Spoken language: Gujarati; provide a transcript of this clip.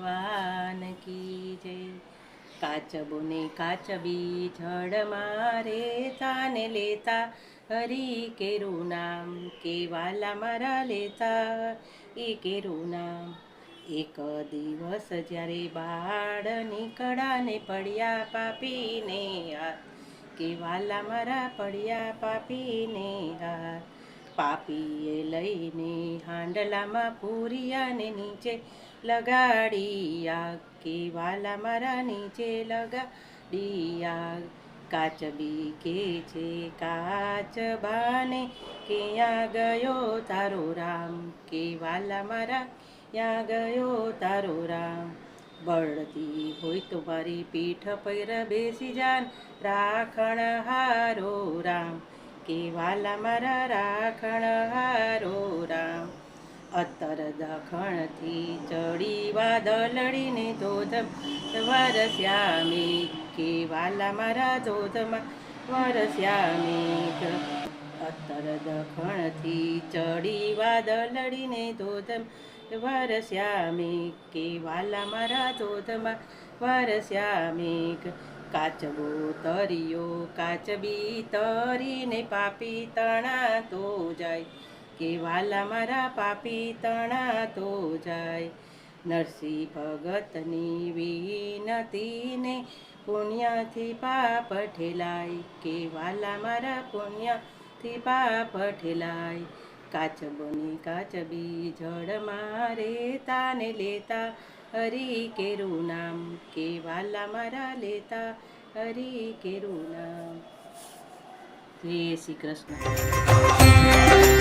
ભગવાન કી જય. કાચબોને કાચબી જડ મારે તાને લેતા. હરી કેરું નામ કેવાલા મારા લેતા. એ કેરું નામ એક દિવસ જ્યારે બાળ નીકળાને પડ્યા પાપીને હાથ. કેવાલા મારા પડ્યા પાપીને હાથ. પાપીએ લઈને હાંડલામાં પૂરિયાને નીચે લગાડિયા, કે વાલા મારા નીચે લગાડીયા. કાચ બી કે છે કાચબાને ક્યાં ગયો તારો રામ? કે વાલા મારા ક્યાં ગયો તારો રામ? બળતી હોય તો મારી પીઠ પર બેસી જાન, રાખણ હારો રામ. કે વાલા મારા રાખણ હારો રામ અત્તર દખણથી ચડી વાદળડીને ધોધમ વરસ્યા મેઘ કે વાલા મારા ધોધમાં વરસ્યા મેઘ અત્તર દખણથી ચડી વાદળડીને ધોધમ વરસ્યા મેઘ કે વાલા મારા ધોધમાં વરસ્યા મેઘ કાચબો તરિયો, કાચબી તરીને પાપી તણા તો જાય. કે વાલા મારા પાપી તણા તો જાય. નરસિંહ ભગતની વિનતીને પુણ્યથી પાપ ઠેલાય. કે વાલા મારા પુણ્યથી પાપ ઠેલાય. કાચબોની કાચબી જળ મારે તાને લેતા હરી કેરું નામ કે વાલા મારા લેતા હરી કેરું નામ જય શ્રી કૃષ્ણ